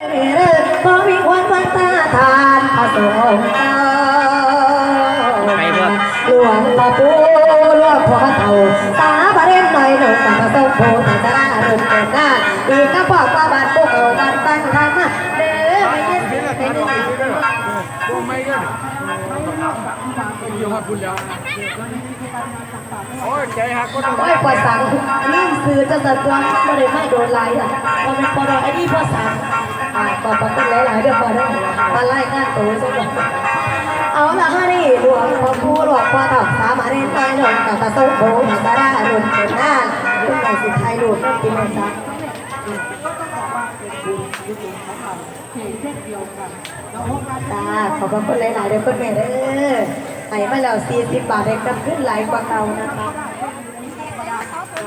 เร่ขอวิงวอนวันตาทานพระสงฆ์เจ้าหลวงพ่อปู่หลวงพ่อเต่าสาบเรนหน่อยหนุ่มกับพระสงฆ์โพธิสรารุ่นเกิดหน้าอีกก็บอกว่าบ้านพวกเราบานตั้งทำมาเด้อไม่เย็นไม่เย็นวงไม่กันอยู่หักคุณแล้วโอ้ยใจหักก็ต้องโอ้ยปล่อยสั่งนี่ซื้อจะสัตว์ตัวไม่ได้ไม่โดนไล่ล่ะพอเป็นพอดไอ้นี่พอสั่ง อ่าต่อไปเป็นหลายๆเดือนพอได้มาไล่งานตัวซะก่อนเอาละฮะนี่หลวงพ่อผู้หลวงพ่อถักสามารถเรียนไปหลวงกับตาส้มโบมาตาราหลุนเป็นหน้าคุณใหญ่สิไทยหลุนนั่นกินเลยจ้ะจ้าขอบคุณหลายๆเด้อคุณแม่เด้อให้มาแล้วสี่สิบาทได้กลับขึ้นหลายกว่าเก่านะคะ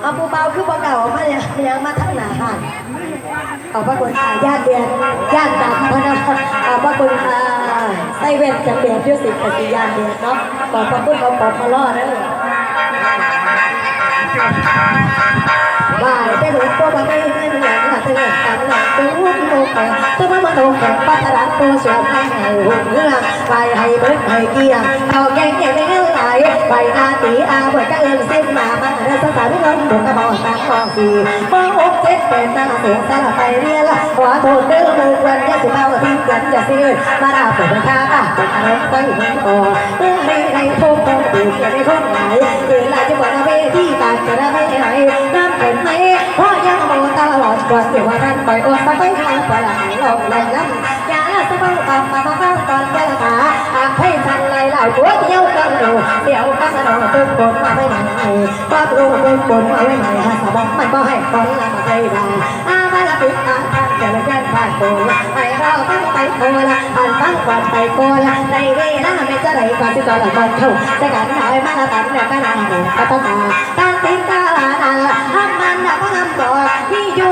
เอาปูเบาคือบ่เก่ามาเนี่ยยังมาทั้งหนาห้างขอบพระคุณค่ะญาติเดียนญาติดำพระนครขอบพระคุณค่ะไส้เวทจังเดียนยุสิกสิญาติเดียนเนาะขอบพระคุณขอบพระล่อเด้อว่าไปหลวงตัวมาไม่เงินหลังหลังเตือนกันหลังตัวหุ่นโลกไปตัวมามาโตแข่งปัตตานตัวสวมให้ให้หุ่นเงื่อไปให้เบิดให้เกียงเอาแกงแกงไม่เงินไหลไปอาตีอาเบิดก็เอินสิ้นมามา เดินสถานที่เราดวงกระบอกตาคองสีมองอกเจ็ดเป็นตาสูงสารไปเรียละหัวโทษเด้อมือควันจะสิเมาที่กันจะสิเอินมาดาเปิดข้าอะเป็นอารมณ์ไปหัวคอเมื่อในในพงพงตื่นจะได้พงไหนเวลาจะบอกเวทีตาจะได้ไม่ไหนน้ำเป็นไหมพ่อยังโมตลอดก่อนเดี๋ยววันนั้นปล่อยโอนสักไปทางปลาหลงแรงล้ำยาละสะบังตามมาบ้างก่อน ทันไรเหล่าตัวเดียวกันเราเดี๋ยวกันเราตึ้งบนมาไม่ไหนป้ารู้ตึ้งบนมาไม่ไหนฮะสมองมันก็ให้คนละมาใจดังอามาละปิดอาทางแต่ละยันผ่านโตให้เราตั้งไปโตละผ่านตั้งก่อนไปโกละในเวลา ไม่จะไหนก่อนที่จะละก่อนเข้าจะกันหน่อยมาละตันเนี่ยก็นานก็ต้องมาการติดตาลานาทำมันนะก็ทำต่อที่อยู่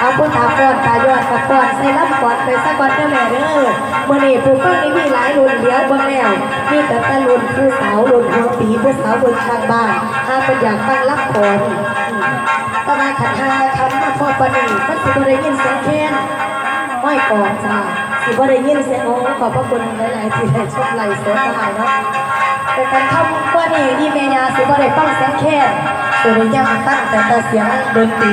เอาเป็นกันเลยละตั้งตั้งภาษาบ้านก็บริแล้วแต่ก็ไรนำอนำเอาผู้ตาปอดตายอดกับปอดใส่ลำปอดไปสักวันก็แม่เด้อมื่อนี้ผู้ฟังนี่มีหลายรุ่นเดียวเบิ่งแล้วมีแต่ตะรุ่นผู้สาวรุ่นหัวปีผู้สาวรุ่นข้างบ้านถ้าเป็นอยากฟังรับก่อนก็มาขัดหาคำมาพอปนีมันสิบ่ได้ยินเสียงแค้นห้อยก่อนจ้าสิบ่ได้ยินเสียงโอ้ขอบพระคุณหลายๆที่ได้ชมไลฟ์สดสบายเนาะแต่การทำว่านี่ที่เมียสิบ่ได้ฟังเสียงแค้นตัวนี้ยังตั้งแต่แต่เสียงดนตรี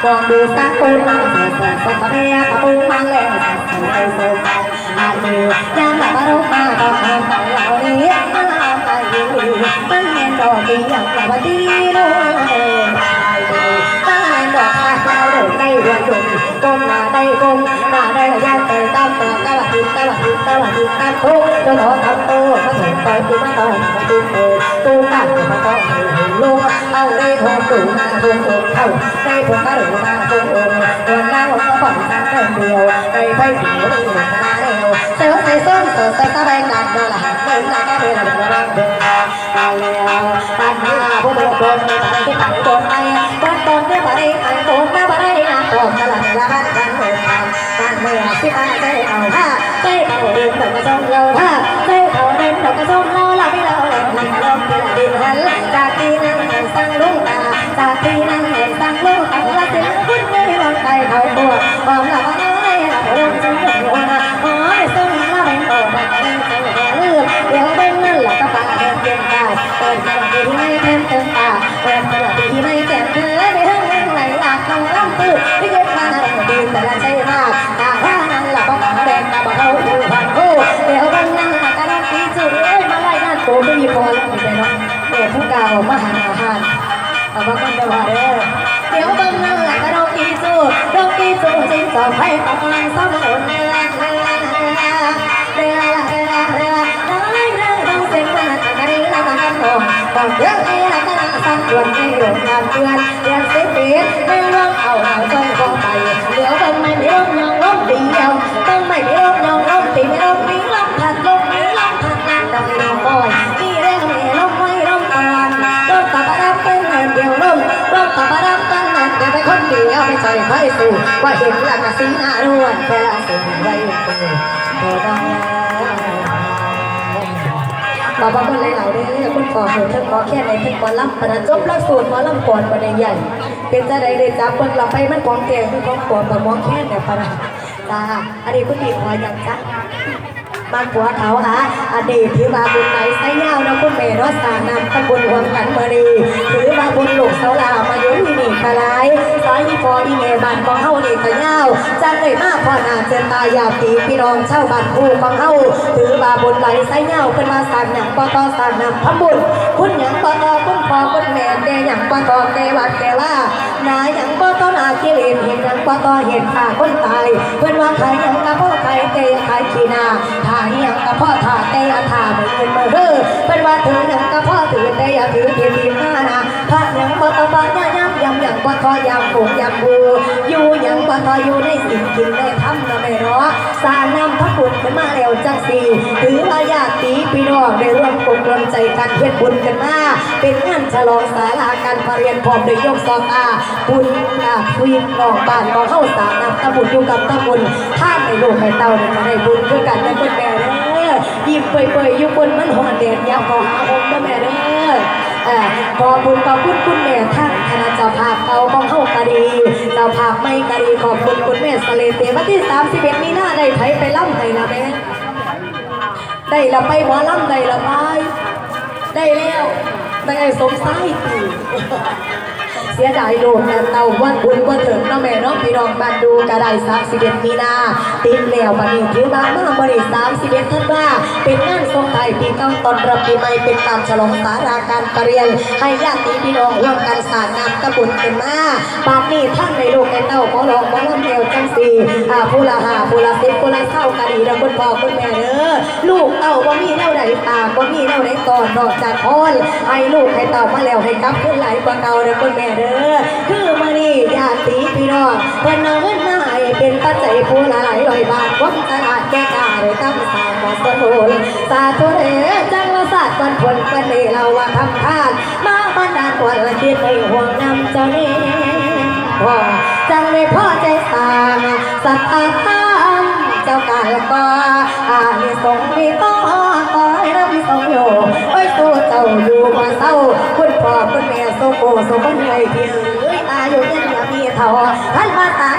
งพลอยพวกเราดงดาประเด็นเดียวรันดงมองมาถึงมองมาบนหน้าเป็นไปโบกาว่าเอวลำมาเพียงสาตาเราเป็นละคนแล้วห่างเพื่อชมมันไปโดนอะไรห้องเงินพักดวงดอกอะไรห้องเงินพักดวงที่ปังมาเช่นสลับใจฟังตัวเป็นตะวันเดินอะไรมองดูสักคนมาเสียสสมเมียกับปูมังแรงสักคนไปส่งอายุยังหลับมารุมาต้องทำของเรานี้มาไปอยู่มันเห็นดอกดีอย่าต้องตั้งเห็นดอกข้าวเราเดินได้รวยจุ่มก้มหน้าได้ก้มหน้าได้ยันเตะตามต่อกะวัดดินกะวัดดินกะวัดดินตางจนหอตาถึงตาแหลมใจสลายได้ทองตูมางอกเข้าได้ทองกระดูมาทงอกเดินหน้าหัวฝันกันเต็มเดียวได้ไฟเขียวได้หนักมาเร็วเซลใส่ส้นเสือใส่ตะแบงกันนั่นแหละเดินหน้าก็เป็นอะไรบ้าเดินตาเลี้ยวปัญหาผู้บริโภคในทางที่ต่างคนไปคนตนได้บ่ได้ทางคนมาบ่ได้นะตกตลาดละบ้านกันเดินทางการเมื่อที่มาใจเอาผ้าใจเอาเดินดอกกระจงเราผ้าใจเอาเดินดอกกระจงเราเราไม่เราเราไม่เลุงตาจากที่นั่งเห็นสังลูกตาละสิคุณไม่ลงไปเขาตัวความละว่าเอ้ยละลงจังเลยว่าโอ้ยส่งละเป็นโอ้ดังเป็นจังเลยลืมเดี๋ยวเป็นนั่นแหละก็ปาเดินเดินตาเปิดสวัสดีไม่เต็มเต็ม เอามาคนเดียวว่าเด้อเดี๋ยวเบิ่งเนื้อก็ดอกกีสู้ดอกกีสู้จิ้งจอกให้ตกแรงซ้ำหนุนแรงแรงแรงแรงแรงแรงแรงแรงแรงแรงต้องเสียงกันกันกันกันกันต้องเยอะเอ๊ะกันกันสั่งชวนให้หลงทานเพื่อนเรียนเสียเปลี่นไม่ลงเอาเอาใจ ใครสู่ว่าเห็นหลักสีหน้านวลแค่ละสิ่งไว้ตัวพอได้บาบาคนหลายๆเด้อคุณขอเห็นท่านขอแค่ไหนท่านขอรับปนะจบลักสูตรหมอลำก่อนประเด็นใหญ่เป็นจะได้ได้จับเบิ่งเราไปมันของแก่คือของปลอมกับมองแค่เนี่ยปะนะจ้าอันนี้คุณดีขออย่างจ้า บ้านผัวเขาหาอดีตถือว่าบุญไหนไซยาวนะคุณเมรสานำตำบลรวมกันมื่อดีถือว่าบุญลูกเสาลามายู่ที่นี่กะไรสายอีพออีเมบ้านของเฮานี่กะยาวจังเลยมากพ่อนาเจนตายาตีพี่น้องเช่าบ้านคู่ของเฮาถือว่าบุญไหลไซยาวเป็นมาสางหยังปอตอสางนำทำบุญคุณหยังปอตอคุณพ่อคุณแม่แกหยังปอตอแกวัดแกว่านาหยัง กิเลสเห็นหยังปอตอเห็นขาคนตาย เพื่อนว่าใครยังกับพ่อใครเตยใครขีนาถ่ายหยังกับพ่อถ่าเตยถ่าเหมือนเงินมาเฮ้อเพื่อนว่าถือยังกับพ่อถือเตยถือเทียนทีมานะพระยังปอตอบาย่า ย่ำยำหยังปอตอยำผงยำบูอยู่หยังปอตออยู่ในสิ่งกินได้ทำนะไม่รอสารนำพระบุญขึ้นมาแล้วจังสีถือว่าญาติพี่น้องได้ร่วมกลมกลมใจกันเพื่อบุญกันมาเป็นงานฉลองสาราการประเรียนพร้อมโดยยกซองอาบุญอะคุยนอกบ้านของเข้าสารนำตะบุญอยู่กับตะบุญท่านในโลกในเตาจะได้บุญคือกันนะคุณแม่เด้อยิ้มเปื่อยๆอยู่บนมันหอนแดดยาวขอหาองค์นะแม่เด้อ อ่อขอบคุณขอบคุณคุณแม่ท่านคณะเจ้าภาพเก่าของเข้ากะดี เจ้าภาพไม่กะดีขอบคุณคุณแม่สเลเตวันที่ 31 มีนาได้ไถไปล่ำไห้ละแม่ได้ละไปหมอล่ำได้ละไปได้แล้วได้ไอ้สมไส้ตี เสียดายโดนแต่เตาวันบุญวันเถิดเนาะแม่เนาะพี่น้องบ้านดูกระไดสามสิบเอ็ดมีนาติดแล้วบัดนี้ถือว่ามาบริสามสิบเอ็ดท่านว่า เป็นงานทรงไทยปีเก้าตอนรับปีใหม่เป็นการฉลองสาราการประเรียนให้ญาติพี่น้องร่วมกันสร้างงานตะบุญขึ้นมาบาดนี้ท่านในโลกในเต้าขอลองขอลำเดียวจังสีอ่าผู้ละหาผู้ละสิบผู้ละเศร้ากะดีนะคุณพ่อคุณแม่เด้อลูกเต้าบ่มีแนวใดตามบ่มีแนวใดตอนนอกจากพรให้ลูกให้เต้ามาแล้วให้กลับขึ้นไหลกว่าเก่าเด้อคุณแม่เด้อคือมานี่ญาติพี่น้องเพิ่นเอาเงินมาให้เป็นปัจจัยผู้หลายร้อยบาทความตลาดแก่กาได้ตั้งสร้างบ่สนุนสาธุเด้อจังว่าศาสตร์วันผลปันนี่เราว่าทำทาน มาบันดาลวันคิดไม่ห่วงนำเจ้านี้ว่าจังได้พ่อ พ่อคุณแม่โซโกโซคนใหญ่ที่เอ้ยอายุยังอย่ามีเท่าท่านมาตา